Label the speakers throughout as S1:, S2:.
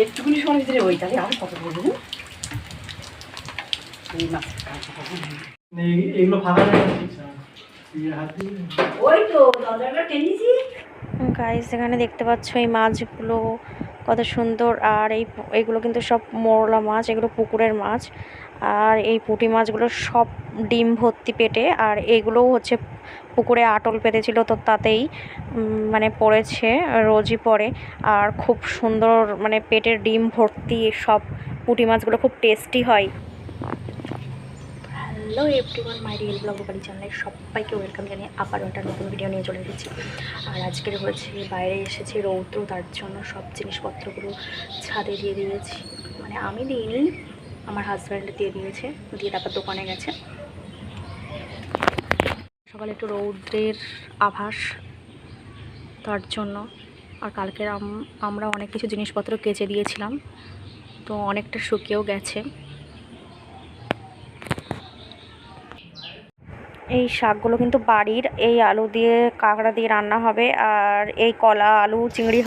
S1: একটুকুনি সময় ভিতরে ওই তাহলে আর কত করে দেবেন এই মাছের
S2: এগুলো ফাঁকা
S1: ওই তো দরজাটা টেনেছি
S3: গাইস এখানে দেখতে পাচ্ছ এই মাছগুলো কত সুন্দর। আর এই এগুলো এইগুলো কিন্তু সব মরলা মাছ এগুলো পুকুরের মাছ। আর এই পুঁটি মাছগুলো সব ডিম ভর্তি পেটে, আর এইগুলোও হচ্ছে পুকুরে আটল পেতেছিল তো তাতেই মানে পড়েছে, রোজই পড়ে। আর খুব সুন্দর মানে পেটের ডিম ভর্তি সব পুঁটি মাছগুলো খুব টেস্টি হয়। Hello everyone my real blog বাড়ি চ্যানেলে সবাইকে ওয়েলকাম জানিয়ে আবার একটা নতুন ভিডিও নিয়ে চলে এসেছি। আর আজকের হয়েছে বাইরে এসেছে রৌদ্র, তার জন্য সব জিনিসপত্রগুলো ছাদে দিয়ে দিয়েছি। মানে আমি দিইনি আমার হাজব্যান্ড দিয়ে দিয়েছে, দিয়ে তারপর দোকানে গেছে। সকালে একটু রৌদ্রের আভাস, তার জন্য। আর কালকের আমরা অনেক কিছু জিনিসপত্র কেচে দিয়েছিলাম, তো অনেকটা শুকিয়েও গেছে। এই শাকগুলো কিন্তু বাড়ির, এই আলু দিয়ে, কাঁকড়া দিয়ে রান্না হবে, আর এই কলা, আলু, চিংড়ি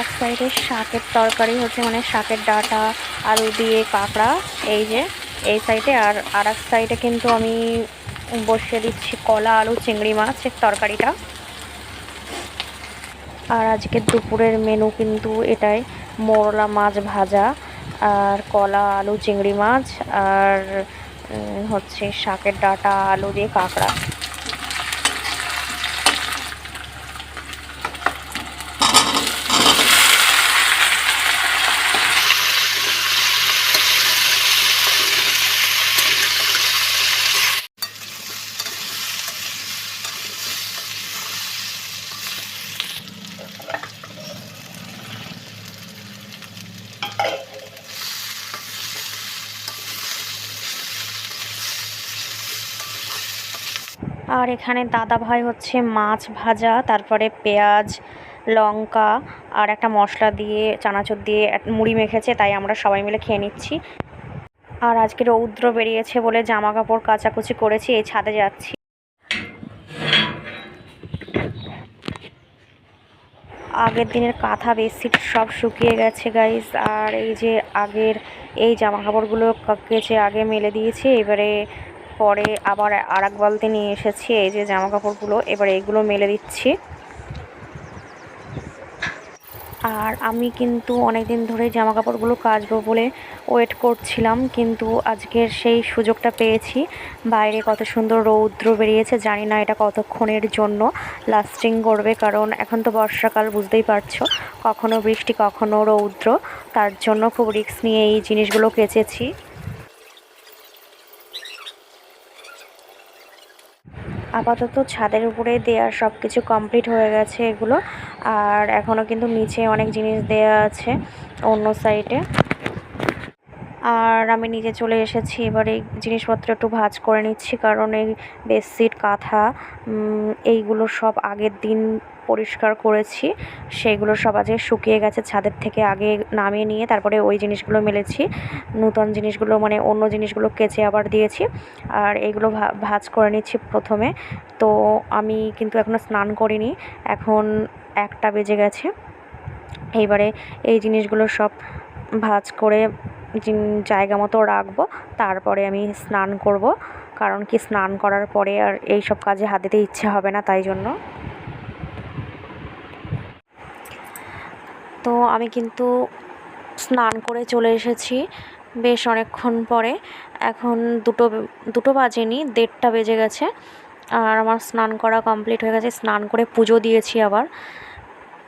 S3: এক সাইডে শাকের তরকারি হচ্ছে মানে শাকের ডাঁটা, আলু দিয়ে কাঁকড়া এই যে, এই সাইডে। আর আর এক সাইডে কিন্তু আমি বসিয়ে দিচ্ছি কলা, আলু, চিংড়ি মাছের তরকারিটা। আর আজকে দুপুরের মেনু কিন্তু এটাই, মোরলা মাছ ভাজা আর কলা, আলু, চিংড়ি মাছ আর হচ্ছে শাকের ডাঁটা, আলু দিয়ে কাঁকড়া আর এখানে দাদা ভাই হচ্ছে মাছ ভাজা, তারপরে পেঁয়াজ, লঙ্কা আর একটা মশলা দিয়ে, চানাচুর দিয়ে মুড়ি মেখেছে, তাই আমরা সবাই মিলে খেয়ে নিচ্ছি। আর আজকে রৌদ্র বেরিয়েছে বলে জামা কাপড় কাচাকুচি করেছি, এই ছাদে যাচ্ছি। আগের দিনের কাঁথা বেডশিট সব শুকিয়ে গেছে গাইস আর এই যে আগের এই জামা কাপড়গুলো কেচে আগে মেলে দিয়েছি, এবারে পরে আবার আর এক বালতি নিয়ে এসেছি, এই যে জামা কাপড়গুলো এবার এইগুলো মেলে দিচ্ছি। আর আমি কিন্তু অনেক দিন ধরে জামা কাপড়গুলো কাচবো বলে ওয়েট করছিলাম, কিন্তু আজকের সেই সুযোগটা পেয়েছি। বাইরে কত সুন্দর রৌদ্র বেরিয়েছে, জানি না এটা কতক্ষণের জন্য লাস্টিং করবে, কারণ এখন তো বর্ষাকাল, বুঝতেই পারছ। কখনো বৃষ্টি, কখনো রৌদ্র, তার জন্য খুব রিস্ক নিয়ে এই জিনিসগুলো কেচেছি। আপাতত ছাদের উপরে দেওয়ার সব কিছু কমপ্লিট হয়ে গেছে এগুলো। আর এখনও কিন্তু নিচে অনেক জিনিস দেয়া আছে অন্য সাইডে। আর আমি নিজে চলে এসেছি, এবার এই জিনিসপত্র একটু ভাজ করে নিচ্ছি, কারণ এই বেডশিট কাঁথা এইগুলো সব আগের দিন পরিষ্কার করেছি। সেগুলো সব আজকে শুকিয়ে গেছে, ছাদের থেকে আগে নামিয়ে নিয়ে তারপরে ওই জিনিসগুলো মেলেছি। নূতন জিনিসগুলো মানে অন্য জিনিসগুলো কেচে আবার দিয়েছি। আর এইগুলো ভাঁজ করে নিচ্ছি প্রথমে। তো আমি কিন্তু এখনও স্নান করিনি, এখন একটা বেজে গেছে। এইবারে এই জিনিসগুলো সব ভাঁজ করে জায়গা মতো রাখব। তারপরে আমি স্নান করব। কারণ কি স্নান করার পরে আর এই সব কাজে হাত দিতে ইচ্ছে হবে না, তাই জন্য। তো আমি কিন্তু স্নান করে চলে এসেছি বেশ অনেকক্ষণ পরে। এখন দুটো দুটো বাজেনি, দেড়টা বেজে গেছে। আর আমার স্নান করা কমপ্লিট হয়ে গেছে। স্নান করে পুজো দিয়েছি আবার।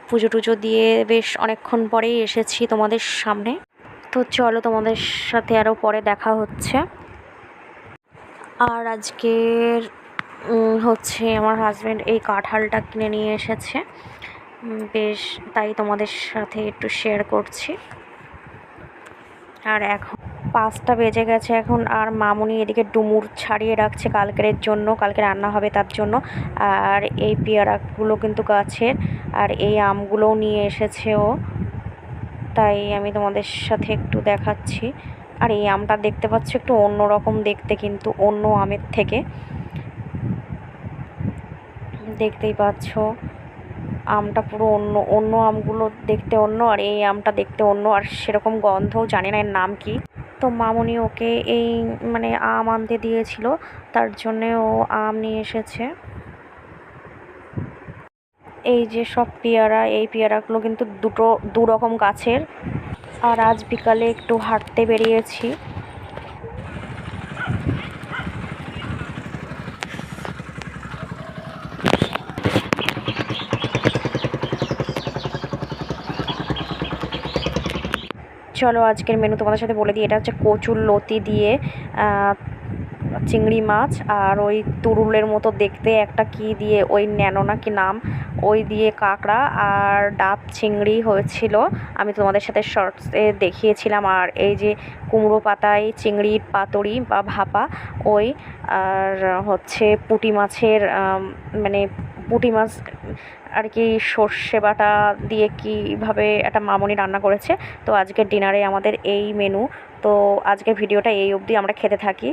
S3: পুজো টুজো দিয়ে বেশ অনেকক্ষণ পরেই এসেছি তোমাদের সামনে। তো চলো তোমাদের সাথে আরও পরে দেখা হচ্ছে। আর আজকের হচ্ছে আমার হাজব্যান্ড এই কাঁঠালটা কিনে নিয়ে এসেছে। বেশ, তাই তোমাদের সাথে একটু শেয়ার করছি। আর এখন পাঁচটা বেজে গেছে এখন, আর মামুনি এদিকে ডুমুর ছাড়িয়ে রাখছে কালকের জন্য, কালকে রান্না হবে তার জন্য। আর এই পেয়ারাগুলো কিন্তু গাছের, আর এই আমগুলোও নিয়ে এসেছে ও। তাই আমি তোমাদের সাথে একটু দেখাচ্ছি। আর এই আমটা দেখতে পাচ্ছ, একটু অন্য রকম দেখতে কিন্তু অন্য আমের থেকে। দেখতেই পাচ্ছ, আমটা পুরো অন্য অন্য আমগুলো দেখতে অন্য আর এই আমটা দেখতে অন্য। আর সেরকম গন্ধও জানি না এর নাম কি। তো মামনি ওকে এই মানে আম আনতে দিয়েছিল, তার জন্যে ও আম নিয়ে এসেছে। এই যে সব পেয়ারা, এই পেয়ারাগুলো কিন্তু দুটো দু রকম গাছের। আর আজ বিকালে একটু হাঁটতে বেরিয়েছি। চলো আজকের মেনু তোমাদের সাথে বলে দিই, এটা হচ্ছে কচুর লতি দিয়ে চিংড়ি মাছ আর ওই তুরুলের মতো দেখতে। একটা কি দিয়ে, ওই ন্যানো না কি নাম? ওই দিয়ে কাঁকড়া আর ডাব চিংড়ি হয়েছিল। আমি তোমাদের সাথে শর্টসে দেখিয়েছিলাম। আর এই যে কুমড়ো পাতায় চিংড়ির পাতুরি বা ভাপা, ওই আর হচ্ছে পুঁটি মাছের মানে পুঁটি মাছ আর কি সর্ষে বাটা দিয়ে কীভাবে একটা মামনি রান্না করেছে। তো আজকের ডিনারে আমাদের এই মেনু তো আজকের ভিডিওটা এই অবধি। আমরা খেতে থাকি।